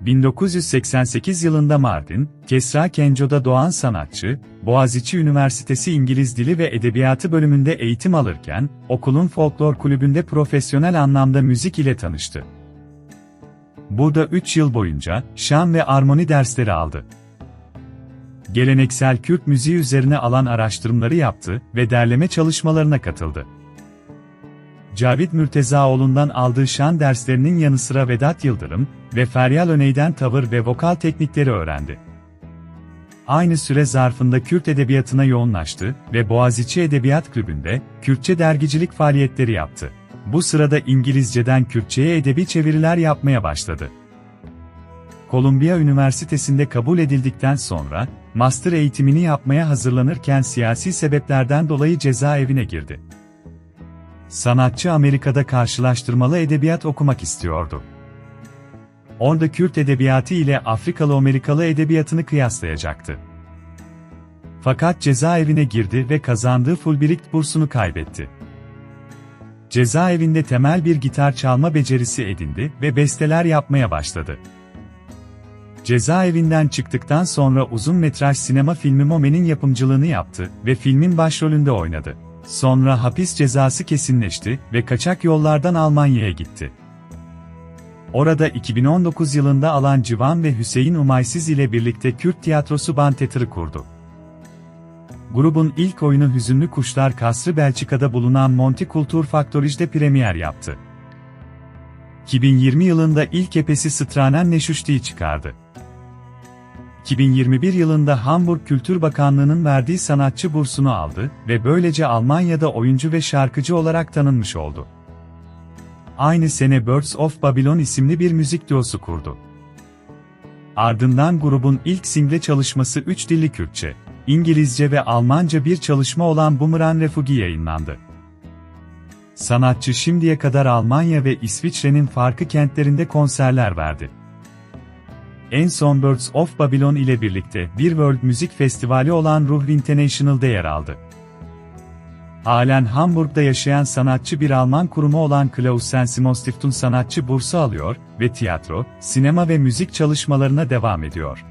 1988 yılında Mardin, Kesra Kenco'da doğan sanatçı, Boğaziçi Üniversitesi İngiliz Dili ve Edebiyatı bölümünde eğitim alırken, okulun folklor kulübünde profesyonel anlamda müzik ile tanıştı. Burada 3 yıl boyunca şan ve armoni dersleri aldı. Geleneksel Kürt müziği üzerine alan araştırmaları yaptı ve derleme çalışmalarına katıldı. Cavit Mürtezaoğlu'ndan aldığı şan derslerinin yanı sıra Vedat Yıldırım ve Feryal Öney'den tavır ve vokal teknikleri öğrendi. Aynı süre zarfında Kürt edebiyatına yoğunlaştı ve Boğaziçi Edebiyat Kulübü'nde Kürtçe dergicilik faaliyetleri yaptı. Bu sırada İngilizceden Kürtçe'ye edebi çeviriler yapmaya başladı. Kolumbiya Üniversitesi'nde kabul edildikten sonra, master eğitimini yapmaya hazırlanırken siyasi sebeplerden dolayı cezaevine girdi. Sanatçı Amerika'da karşılaştırmalı edebiyat okumak istiyordu. Orada Kürt edebiyatı ile Afrikalı-Amerikalı edebiyatını kıyaslayacaktı. Fakat cezaevine girdi ve kazandığı Fulbright bursunu kaybetti. Cezaevinde temel bir gitar çalma becerisi edindi ve besteler yapmaya başladı. Cezaevinden çıktıktan sonra uzun metraj sinema filmi Mome'nin yapımcılığını yaptı ve filmin başrolünde oynadı. Sonra hapis cezası kesinleşti ve kaçak yollardan Almanya'ya gitti. Orada 2019 yılında Alan Civan ve Hüseyin Umaysiz ile birlikte Kürt Tiyatrosu Bantetır'ı kurdu. Grubun ilk oyunu Hüzünlü Kuşlar Kasrı Belçika'da bulunan Monty Kultur Faktorij'de premier yaptı. 2020 yılında ilk epesi Stranen Neşuşti'yi çıkardı. 2021 yılında Hamburg Kültür Bakanlığı'nın verdiği sanatçı bursunu aldı ve böylece Almanya'da oyuncu ve şarkıcı olarak tanınmış oldu. Aynı sene Birds of Babylon isimli bir müzik duosu kurdu. Ardından grubun ilk single çalışması 3 dilli Kürtçe, İngilizce ve Almanca bir çalışma olan Boomerang Refugi yayınlandı. Sanatçı şimdiye kadar Almanya ve İsviçre'nin farklı kentlerinde konserler verdi. En son Birds of Babylon ile birlikte bir World Müzik Festivali olan Ruhr International'da yer aldı. Halen Hamburg'da yaşayan sanatçı bir Alman kurumu olan Klaus Sensimostiftung sanatçı bursu alıyor ve tiyatro, sinema ve müzik çalışmalarına devam ediyor.